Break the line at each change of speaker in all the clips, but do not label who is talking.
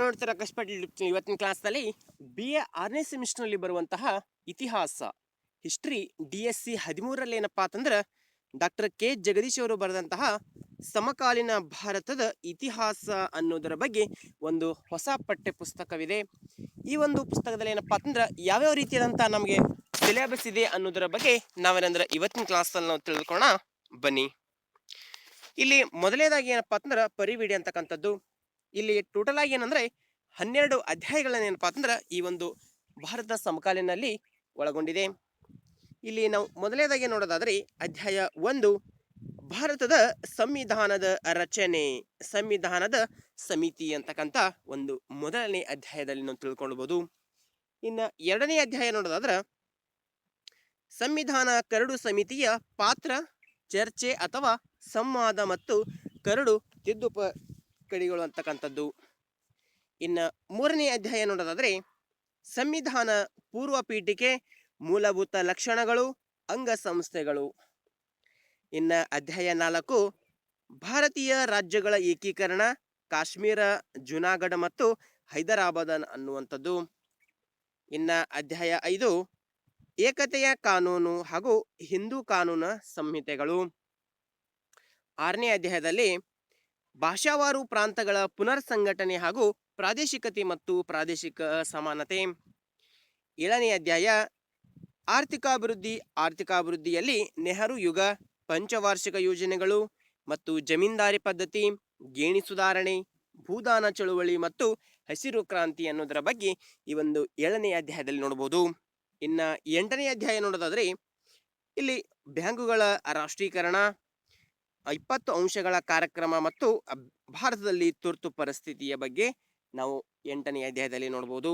ನೋಡ್ತಾರೆ ಆಕಾಶ್ ಇವತ್ತಿನ ಕ್ಲಾಸ್ನಲ್ಲಿ ಬಿ ಎ ಆರನೇ ಸೆಮಿಸ್ಟರ್ನಲ್ಲಿ ಬರುವಂತಹ ಇತಿಹಾಸ. ಹಿಸ್ಟ್ರಿ ಡಿ ಎಸ್ ಸಿ ಹದಿಮೂರರಲ್ಲಿ ಏನಪ್ಪ ಅಂತಂದ್ರೆ ಡಾಕ್ಟರ್ ಕೆ ಜಗದೀಶ್ ಅವರು ಬರೆದಂತಹ ಸಮಕಾಲೀನ ಭಾರತದ ಇತಿಹಾಸ ಅನ್ನೋದರ ಬಗ್ಗೆ ಒಂದು ಹೊಸ ಪಠ್ಯ ಪುಸ್ತಕವಿದೆ ಈ ಒಂದು ಪುಸ್ತಕದಲ್ಲಿ ಏನಪ್ಪ ಅಂತಂದ್ರೆ, ಯಾವ್ಯಾವ ರೀತಿಯಾದಂಥ ನಮಗೆ ಸಿಲೆಬಸ್ ಇದೆ ಅನ್ನೋದರ ಬಗ್ಗೆ ನಾವೇನಂದ್ರೆ ಇವತ್ತಿನ ಕ್ಲಾಸಲ್ಲಿ ನಾವು ತಿಳಿದುಕೊಳ್ಳೋಣ ಬನ್ನಿ. ಇಲ್ಲಿ ಮೊದಲನೇದಾಗಿ ಏನಪ್ಪಾ ಅಂತಂದ್ರೆ, ಪರಿವಿಡಿ ಅಂತಕ್ಕಂಥದ್ದು. ಇಲ್ಲಿ ಟೋಟಲ್ ಆಗಿ ಏನಂದ್ರೆ ಹನ್ನೆರಡು ಅಧ್ಯಾಯಗಳನ್ನ ಏನಪ್ಪಾ ಅಂತಂದ್ರೆ ಈ ಒಂದು ಭಾರತ ಸಮಕಾಲೀನಲ್ಲಿ ಒಳಗೊಂಡಿದೆ. ಇಲ್ಲಿ ನಾವು ಮೊದಲನೇದಾಗಿ ನೋಡೋದಾದ್ರೆ ಅಧ್ಯಾಯ ಒಂದು, ಭಾರತದ ಸಂವಿಧಾನದ ರಚನೆ, ಸಂವಿಧಾನದ ಸಮಿತಿ ಅಂತಕ್ಕಂಥ ಒಂದು ಮೊದಲನೇ ಅಧ್ಯಾಯದಲ್ಲಿ ನಾವು ತಿಳ್ಕೊಳ್ಬೋದು. ಇನ್ನು ಎರಡನೇ ಅಧ್ಯಾಯ ನೋಡೋದಾದ್ರೆ ಸಂವಿಧಾನ ಕರಡು ಸಮಿತಿಯ ಪಾತ್ರ, ಚರ್ಚೆ ಅಥವಾ ಸಂವಾದ ಮತ್ತು ಕರಡು ತಿದ್ದುಪಡಿಗಳು ಅಂತಕ್ಕಂಥದ್ದು. ಇನ್ನು ಮೂರನೇ ಅಧ್ಯಾಯ ನೋಡೋದಾದ್ರೆ, ಸಂವಿಧಾನ ಪೂರ್ವ ಪೀಠಿಕೆ ಮೂಲಭೂತ ಲಕ್ಷಣಗಳು, ಅಂಗಸಂಸ್ಥೆಗಳು. ಇನ್ನ ಅಧ್ಯಾಯ ನಾಲ್ಕು, ಭಾರತೀಯ ರಾಜ್ಯಗಳ ಏಕೀಕರಣ, ಕಾಶ್ಮೀರ, ಜುನಾಗಢ ಮತ್ತು ಹೈದರಾಬಾದ್ ಅನ್ನುವಂಥದ್ದು. ಇನ್ನ ಅಧ್ಯಾಯ ಐದು, ಏಕತೆಯ ಕಾನೂನು ಹಾಗೂ ಹಿಂದೂ ಕಾನೂನು ಸಂಹಿತೆಗಳು. ಆರನೇ ಅಧ್ಯಾಯದಲ್ಲಿ ಭಾಷಾವಾರು ಪ್ರಾಂತಗಳ ಪುನರ್ ಸಂಘಟನೆ ಹಾಗೂ ಪ್ರಾದೇಶಿಕತೆ ಮತ್ತು ಪ್ರಾದೇಶಿಕ ಸಮಾನತೆ. ಏಳನೇ ಅಧ್ಯಾಯ. ಆರ್ಥಿಕಾಭಿವೃದ್ಧಿ, ಆರ್ಥಿಕಾಭಿವೃದ್ಧಿಯಲ್ಲಿ ನೆಹರು ಯುಗ, ಪಂಚವಾರ್ಷಿಕ ಯೋಜನೆಗಳು ಮತ್ತು ಜಮೀನ್ದಾರಿ ಪದ್ಧತಿ, ಗೇಣಿ ಸುಧಾರಣೆ, ಭೂದಾನ ಚಳುವಳಿ ಮತ್ತು ಹಸಿರು ಕ್ರಾಂತಿ ಅನ್ನೋದರ ಬಗ್ಗೆ ಈ ಒಂದು ಏಳನೇ ಅಧ್ಯಾಯದಲ್ಲಿ ನೋಡಬಹುದು ಇನ್ನು ಎಂಟನೇ ಅಧ್ಯಾಯ ನೋಡೋದಾದರೆ, ಇಲ್ಲಿ ಬ್ಯಾಂಕುಗಳ ರಾಷ್ಟ್ರೀಕರಣ ಇಪ್ಪತ್ತು ಅಂಶಗಳ ಕಾರ್ಯಕ್ರಮ ಮತ್ತು ಭಾರತದಲ್ಲಿ ತುರ್ತು ಪರಿಸ್ಥಿತಿಯ ಬಗ್ಗೆ ನಾವು ಎಂಟನೇ ಅಧ್ಯಾಯದಲ್ಲಿ ನೋಡ್ಬೋದು.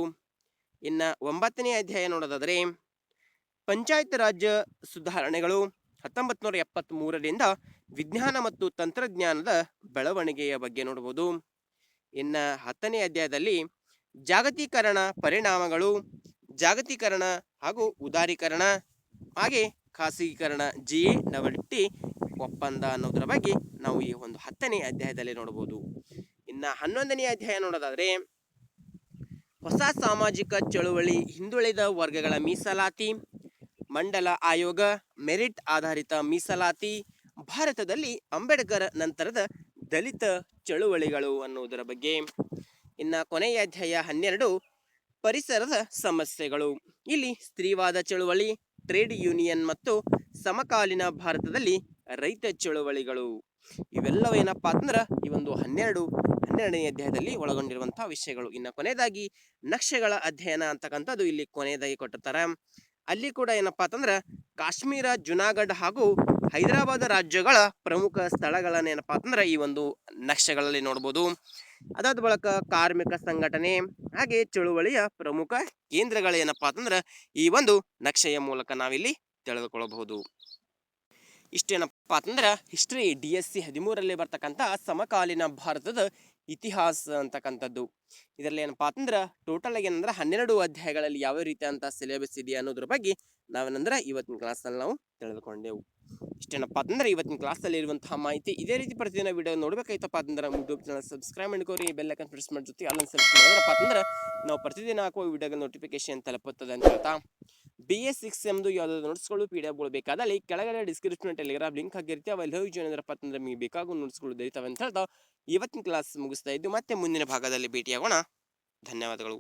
ಇನ್ನು ಒಂಬತ್ತನೇ ಅಧ್ಯಾಯ ನೋಡೋದಾದರೆ, ಪಂಚಾಯತ್ ರಾಜ್ಯ ಸುಧಾರಣೆಗಳು ಹತ್ತೊಂಬತ್ತು ನೂರ ಎಪ್ಪತ್ತ್ ಮೂರರಿಂದ ವಿಜ್ಞಾನ ಮತ್ತು ತಂತ್ರಜ್ಞಾನದ ಬೆಳವಣಿಗೆಯ ಬಗ್ಗೆ ನೋಡ್ಬೋದು. ಇನ್ನು ಹತ್ತನೇ ಅಧ್ಯಾಯದಲ್ಲಿ ಜಾಗತೀಕರಣ ಪರಿಣಾಮಗಳು, ಜಾಗತೀಕರಣ ಹಾಗೂ ಉದಾರೀಕರಣ, ಹಾಗೆ ಖಾಸಗೀಕರಣ ಜಿ ಎ ಡಬಲ್ ಟಿ ಒಪ್ಪಂದ ಅನ್ನೋದರ ಬಗ್ಗೆ ನಾವು ಈ ಒಂದು ಹತ್ತನೇ ಅಧ್ಯಾಯದಲ್ಲಿ ನೋಡಬಹುದು ಇನ್ನ ಹನ್ನೊಂದನೇ ಅಧ್ಯಾಯ ನೋಡೋದಾದರೆ, ಹೊಸ ಸಾಮಾಜಿಕ ಚಳುವಳಿ ಹಿಂದುಳಿದ ವರ್ಗಗಳ ಮೀಸಲಾತಿ, ಮಂಡಲ ಆಯೋಗ, ಮೆರಿಟ್ ಆಧಾರಿತ ಮೀಸಲಾತಿ, ಭಾರತದಲ್ಲಿ ಅಂಬೇಡ್ಕರ್ ನಂತರದ ದಲಿತ ಚಳುವಳಿಗಳು ಅನ್ನುವುದರ ಬಗ್ಗೆ. ಇನ್ನ ಕೊನೆಯ ಅಧ್ಯಾಯ ಹನ್ನೆರಡು, ಪರಿಸರದ ಸಮಸ್ಯೆಗಳು. ಇಲ್ಲಿ ಸ್ತ್ರೀವಾದ ಚಳುವಳಿ, ಟ್ರೇಡ್ ಯೂನಿಯನ್ ಮತ್ತು ಸಮಕಾಲೀನ ಭಾರತದಲ್ಲಿ ರೈತ ಚಳುವಳಿಗಳು ಇವೆಲ್ಲವೂ ಏನಪ್ಪ ಅಂದ್ರೆ ಈ ಒಂದು ಹನ್ನೆರಡು, ಹನ್ನೆರಡನೇ ಅಧ್ಯಾಯದಲ್ಲಿ ಒಳಗೊಂಡಿರುವಂತಹ ವಿಷಯಗಳು. ಇನ್ನು ಕೊನೆಯದಾಗಿ ನಕ್ಷೆಗಳ ಅಧ್ಯಯನ ಅಂತಕ್ಕಂಥದ್ದು ಇಲ್ಲಿ ಕೊನೆಯದಾಗಿ ಕೊಟ್ಟಿರ್ತಾರೆ. ಅಲ್ಲಿ ಕೂಡ ಏನಪ್ಪಾ ಅಂತಂದ್ರೆ ಕಾಶ್ಮೀರ, ಜುನಾಗಢ ಹಾಗೂ ಹೈದರಾಬಾದ್ ರಾಜ್ಯಗಳ ಪ್ರಮುಖ ಸ್ಥಳಗಳನ್ನ ಏನಪ್ಪಾ ಅಂತಂದ್ರೆ ಈ ಒಂದು ನಕ್ಷೆಗಳಲ್ಲಿ ನೋಡ್ಬೋದು. ಅದಾದ ಬಳಿಕ ಕಾರ್ಮಿಕ ಸಂಘಟನೆ ಹಾಗೆ ಚಳುವಳಿಯ ಪ್ರಮುಖ ಕೇಂದ್ರಗಳೇನಪ್ಪಾ ಅಂತಂದ್ರೆ ಈ ಒಂದು ನಕ್ಷೆಯ ಮೂಲಕ ನಾವಿಲ್ಲಿ ತಿಳಿದುಕೊಳ್ಳಬಹುದು. ಇಷ್ಟೇನಪ್ಪ ಅಂತಂದ್ರೆ ಹಿಸ್ಟ್ರಿ ಡಿ ಎಸ್ ಸಿ ಹದಿಮೂರಲ್ಲಿ ಬರ್ತಕ್ಕಂಥ ಸಮಕಾಲೀನ ಭಾರತದ ಇತಿಹಾಸ ಅಂತಕ್ಕಂಥದ್ದು. ಇದರಲ್ಲಿ ಏನಪ್ಪ ಅಂತಂದ್ರೆ ಟೋಟಲ್ ಆಗಿ ಏನಂದ್ರೆ ಹನ್ನೆರಡು ಅಧ್ಯಾಯಗಳಲ್ಲಿ ಯಾವ ರೀತಿಯಂತ ಸಿಲೆಬಸ್ ಇದೆ ಅನ್ನೋದ್ರ ಬಗ್ಗೆ ನಾವೇನಂದ್ರೆ ಇವತ್ತಿನ ಕ್ಲಾಸಲ್ಲಿ ನಾವು ತಿಳಿದುಕೊಂಡೆವು. ಇಷ್ಟೇನಪ್ಪ ಅಂತಂದ್ರೆ ಇವತ್ತಿನ ಕ್ಲಾಸಲ್ಲಿ ಇರುವಂತಹ ಮಾಹಿತಿ ಇದೇ ರೀತಿ ಪ್ರತಿದಿನ ವಿಡಿಯೋ ನೋಡ್ಬೇಕಾಯ್ತಪ್ಪ ಅಂದ್ರೆ ಯೂಟ್ಯೂಬ್ ಚಾನಲ್ ಸಬ್ಸ್ಕ್ರೈಬ್ ಮಾಡ್ಕೋರಿ ಬೆಲ್ ಐಕನ್ ಪ್ರೆಸ್ ಮಾಡಿ ಜೊತೆ ಅಲ್ಲೊಂದು ಸೆಲೆಕ್ಟ್ ಮಾಡಿದ್ರಪ್ಪ ಅಂದ್ರೆ ನಾವು ಪ್ರತಿದಿನ ಹಾಕುವ ವಿಡಿಯೋಗಳ ನೋಟಿಫಿಕೇಶನ್ ತಲುಪುತ್ತದೆ ಅಂತ ಹೇಳ್ತಾ. ಬಿ ಎಸ್ ಸಿಕ್ಸ್ ಎಂದು ಯಾವುದಾದ್ರು ನೋಟ್ಸ್ಗಳು ಪಿ ಡಿ ಎಫ್ಗಳು ಬೇಕಾದಲ್ಲಿ ಕೆಳಗಡೆ ಡಿಸ್ಕ್ರಿಪ್ಷನ್ ಟೆಲಿಗ್ರಾಮ್ ಲಿಂಕ್ ಹಾಕಿರ್ತೀವಿ. ಅವಲ್ಲಿ ಹೋಗಿ ಜಾಯ್ನ್ ಅಂತಂದ್ರೆ ನಿಮಗೆ ಬೇಕಾಗುವ ನೋಟ್ಸ್ಗಳು ದೊರೀತಾವೆ ಅಂತ ಹೇಳ್ತಾ, ಇವತ್ತಿನ ಕ್ಲಾಸ್ ಮುಗಿಸ್ತಾ ಇದ್ದು ಮತ್ತೆ ಮುಂದಿನ ಭಾಗದಲ್ಲಿ ಭೇಟಿಯಾಗೋಣ. ಧನ್ಯವಾದಗಳು.